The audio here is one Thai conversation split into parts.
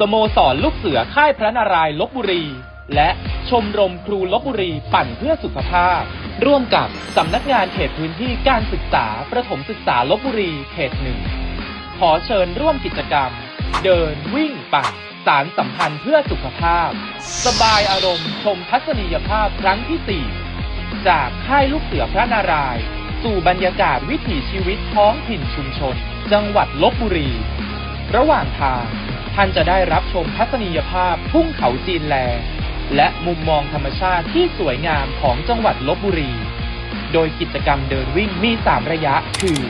สโมสรลูกเสือค่ายพระนารายณ์ลบบุรี และชมรมครูลบบุรีปั่นเพื่อสุขภาพ ร่วมกับสำนักงานเขตพื้นที่การศึกษาประถมศึกษาลบบุรีเขตหนึ่งขอเชิญร่วมกิจกรรม เดินวิ่งปั่นสารสัมพันธ์เพื่อสุขภาพ สบายอารมณ์ชมทัศนียภาพครั้งที่ 4 จากค่ายลูกเสือพระนารายณ์สู่บรรยากาศวิถีชีวิตท้องถิ่นชุมชน จังหวัดลบบุรี ระหว่างทาง ท่านจะได้รับชมทัศนียภาพทุ่งเขาจีนแล และมุมมองธรรมชาติที่สวยงามของจังหวัดลบบุรี โดยกิจกรรมเดินวิ่งมี 3 ระยะคือ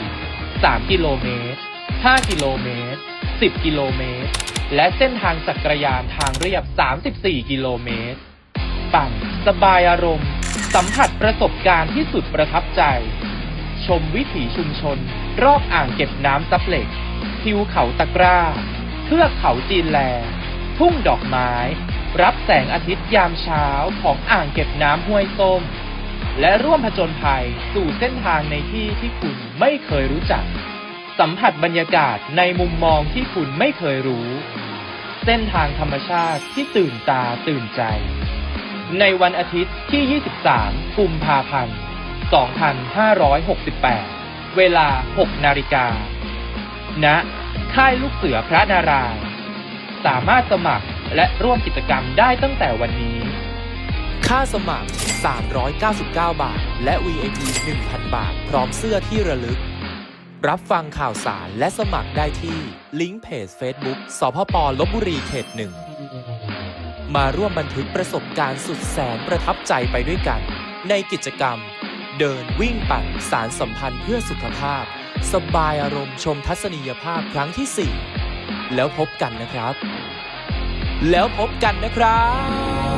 3 กิโลเมตร 5 กิโลเมตร 10 กิโลเมตร และเส้นทางจักรยานทางเรียบ 34 กิโลเมตร ปั่นสบายอารมณ์ สัมผัสประสบการณ์ที่สุดประทับใจ ชมวิถีชุมชน รอบอ่างเก็บน้ำซับเหล็กทิวเขาตะกร้า เทือกเขาจีนแล ทุ่งดอกไม้ รับแสงอาทิตย์ยามเช้าของอ่างเก็บน้ำห้วยส้ม และร่วมผจญภัยสู่เส้นทางในที่ที่คุณไม่เคยรู้จัก สัมผัสบรรยากาศในมุมมองที่คุณไม่เคยรู้ เส้นทางธรรมชาติที่ตื่นตาตื่นใจ ในวันอาทิตย์ที่ 23 กุมภาพันธ์ 2568 เวลา 6 นาฬิกาณ ค่ายลูกเสือพระนารายสามารถสมัครและร่วมกิจกรรมได้ตั้งแต่วันนี้ ค่าสมัคร 399 บาท และ VIP 1,000 บาท พร้อมเสื้อที่ระลึก รับฟังข่าวสารและสมัครได้ที่ ลิงก์เพจ Facebook สพปลบบุรีเขตหนึ่ง มาร่วมบันทึกประสบการณ์สุดแสนประทับใจไปด้วยกัน ในกิจกรรม เดินวิ่งปั่นสารสัมพันธ์เพื่อสุขภาพ สบายอารมณ์ชมทัศนียภาพครั้งที่ 4 แล้วพบกันนะครับ แล้วพบกันนะครับ